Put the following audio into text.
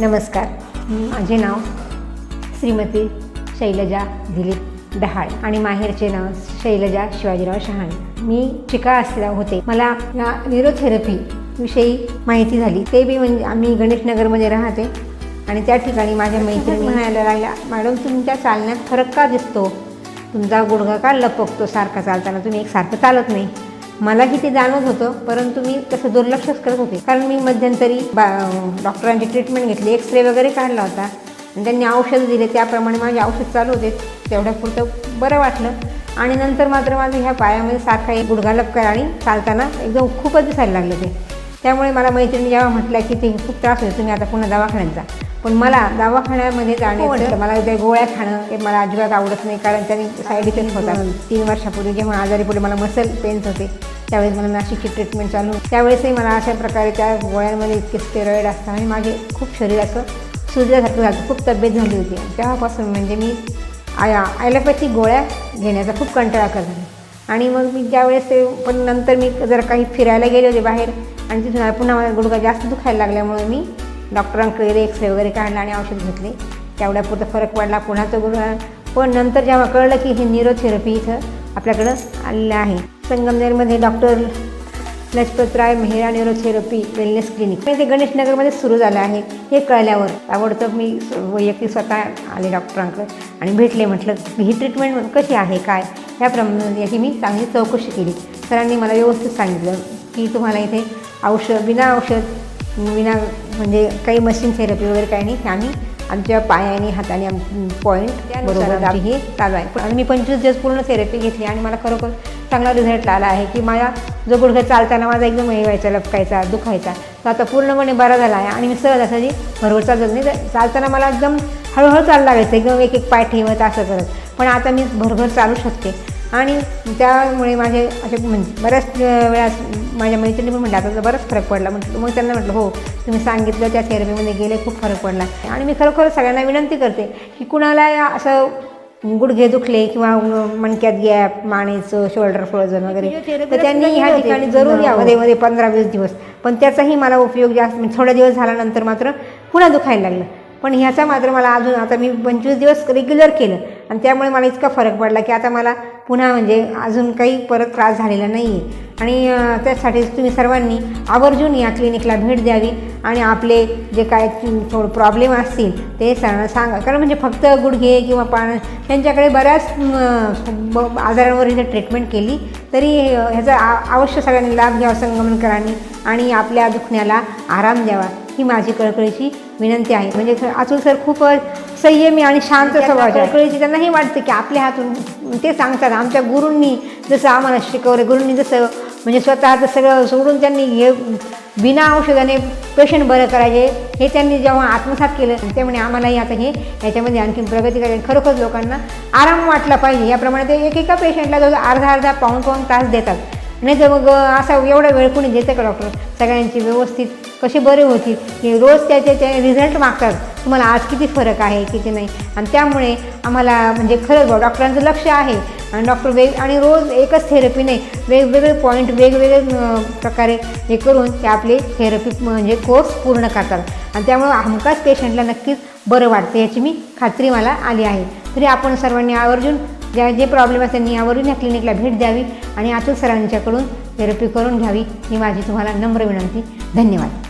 नमस्कार. माझे नाव श्रीमती शैलजा दिलीप डहाळ आणि माहेरचे नाव शैलजा शिवाजीराव शहाणे. मी शिका असल्या होते. मला या न्यूरोथेरपी विषयी माहिती झाली. ते बी म्हणजे आम्ही गणेशनगरमध्ये राहते आणि त्या ठिकाणी माझ्या मैत्रिणी म्हणायला लागल्या मॅडम तुमच्या चालण्यात फरक का दिसतो? तुमचा गुडघा का लपकतो? सारखा चालताना तुम्ही एकसारखं चालत नाही. मलाही ते जाणवत होतं परंतु मी तसं दुर्लक्षच करत होते. कारण मी मध्यंतरी बा डॉक्टरांची ट्रीटमेंट घेतली एक्सरे वगैरे काढला होता. आणि त्यांनी औषधं दिले त्याप्रमाणे माझे औषध चालू होते. तेवढ्यापुरतं बरं वाटलं. आणि नंतर मात्र माझं ह्या पायामध्ये सारखा एक गुडघा लपकाय आणि चालताना एकदम खूपच दिसायला लागलं ते. त्यामुळे मला मैत्रिणी जेव्हा म्हटलं की ते खूप त्रास होतो तुम्ही आता पुन्हा दवाखान्यात जा. पण मला दवाखान्यामध्ये जाण्याचं मला त्या गोळ्या खाणं हे मला अजिबात आवडत नाही कारण त्यांनी साईड इफेक्ट होता तीन वर्षापूर्वी जेव्हा आजारी पडले मला मसल पेन्स होते. त्यावेळेस मला नाशिकची ट्रीटमेंट चालू. त्यावेळेसही मला अशा प्रकारे त्या गोळ्यांमध्ये इतके स्टेरॉईड असतात आणि माझे खूप शरीर असं सुजल्यासारखं झालं. खूप तब्येत झाली होती. तेव्हापासून म्हणजे मी आया ॲलोपॅथिक गोळ्या घेण्याचा खूप कंटाळा करत आणि मग मी ज्यावेळेस ते पण नंतर मी जर काही फिरायला गेले होते बाहेर आणि तिथून पुन्हा माझा गुडघा जास्त दुखायला लागल्यामुळे मी डॉक्टरांकडे एक्सरे वगैरे काढला आणि औषध घेतले. तेवढ्यापुरतं फरक पडला. पुन्हा तो पण नंतर जेव्हा कळलं की हे न्यूरोथेरपी इथं आपल्याकडं आलेलं आहे. संगमनेरमध्ये doctor Lajpatrai Mehra neurotherapy wellness clinic ते गणेशनगरमध्ये सुरू झालं आहे. हे कळल्यावर आवडतं मी वैयक्तिक स्वतः आले डॉक्टरांकडे आणि भेटले. म्हटलं ही ट्रीटमेंट कशी आहे? काय? ह्याप्रमाणे याची मी चांगली चौकशी केली. सरांनी मला व्यवस्थित सांगितलं की तुम्हाला इथे औषध बिना औषध विना म्हणजे काही मशीन थेरपी वगैरे काही नाही. हे आम्ही आमच्या पायाने हाताने पॉईंट बरोबर आम्ही हे चालू आहे. पण आणि मी पंचवीस दिवस पूर्ण थेरपी घेतली आणि मला खरोखर चांगला रिझल्ट आला आहे की माझा जो गुडघा चालताना माझा एकदम हे व्हायचा लपकायचा दुखायचा. तो आता पूर्णपणे बरा झाला आहे आणि मी सहज असं जी भरभर चालत नाही तर चालताना मला एकदम हळूहळू चालू लागायचं. एकदम एक एक पाय ठेवत असं करत. पण आता मी भरभर चालू शकते. आणि त्यामुळे माझे असे म्हणजे बऱ्याच वेळा माझ्या मैत्रिणी पण म्हटलं आता बराच फरक पडला. म्हटलं मग त्यांना म्हटलं हो तुम्ही सांगितलं त्या थेरपीमध्ये गेले खूप फरक पडला. आणि मी खरोखर सगळ्यांना विनंती करते की कुणाला असं गुडघे दुखले किंवा मणक्यात गॅप मानेचं शोल्डर फ्रोझन वगैरे तर त्यांनी ह्या ठिकाणी जरूर यावं. मध्ये मध्ये पंधरा वीस दिवस. पण त्याचाही मला उपयोग जास्त म्हणजे थोड्या दिवस झाल्यानंतर मात्र पुन्हा दुखायला लागलं. पण ह्याचा मात्र मला अजून आता मी पंचवीस दिवस रेग्युलर केलं. आणि त्यामुळे मला इतका फरक पडला की आता मला पुन्हा म्हणजे अजून काही परत त्रास झालेला नाही आहे आणि त्यासाठीच तुम्ही सर्वांनी आवर्जून या क्लिनिकला भेट द्यावी आणि आपले जे काय थोडं प्रॉब्लेम असतील ते सरांना सांगा. कारण म्हणजे फक्त गुडघे किंवा पान यांच्याकडे बऱ्याच ब- आजारांवर इथे ट्रीटमेंट केली तरी ह्याचा अवश्य सगळ्यांनी लाभ घ्यावा संगमनकरांनी आणि आपल्या दुखण्याला आराम द्यावा. ही माझी कळकळीची विनंती आहे. म्हणजे अतुल सर खूप संयमी आणि शांत स्वभावाचे आहे. कळकळीची त्यांना हे वाटतं की आपल्या हातून ते सांगतात. आमच्या गुरूंनी जसं आम्हाला शिकवलं गुरूंनी जसं म्हणजे स्वतःचं सगळं सोडून त्यांनी हे बिना औषधाने पेशंट बरं करायचे हे त्यांनी जेव्हा आत्मसात केलं त्यामुळे आम्हालाही आता हे याच्यामध्ये आणखी प्रगती करायची. खरोखर लोकांना आराम वाटला पाहिजे. याप्रमाणे ते एकेका पेशंटला जवळ अर्धा अर्धा पाऊण पाऊण तास देतात. नाही तर मग असा एवढा वेळ कोणी देतं का डॉक्टर सगळ्यांची व्यवस्थित कसे बरे होतील हे रोज त्याचे ते रिझल्ट मागतात. तुम्हाला आज किती फरक आहे किती नाही? आणि त्यामुळे आम्हाला म्हणजे खरंच बा डॉक्टरांचं लक्ष आहे. आणि डॉक्टर वेग आणि रोज एकच थेरपी नाही वेगवेगळे पॉईंट वेगवेगळे प्रकारे हे करून ते आपले थेरपी म्हणजे कोर्स पूर्ण करतात. आणि त्यामुळे हमखास पेशंटला नक्कीच बरं वाटतं याची मी खात्री मला आली आहे. तरी आपण सर्वांनी आवर्जून ज्या जे प्रॉब्लेम असतात त्यांनी यावरून या क्लिनिकला भेट द्यावी आणि अतुल सरांच्याकडून थेरपी करून घ्यावी ही माझी तुम्हाला नम्र विनंती. धन्यवाद.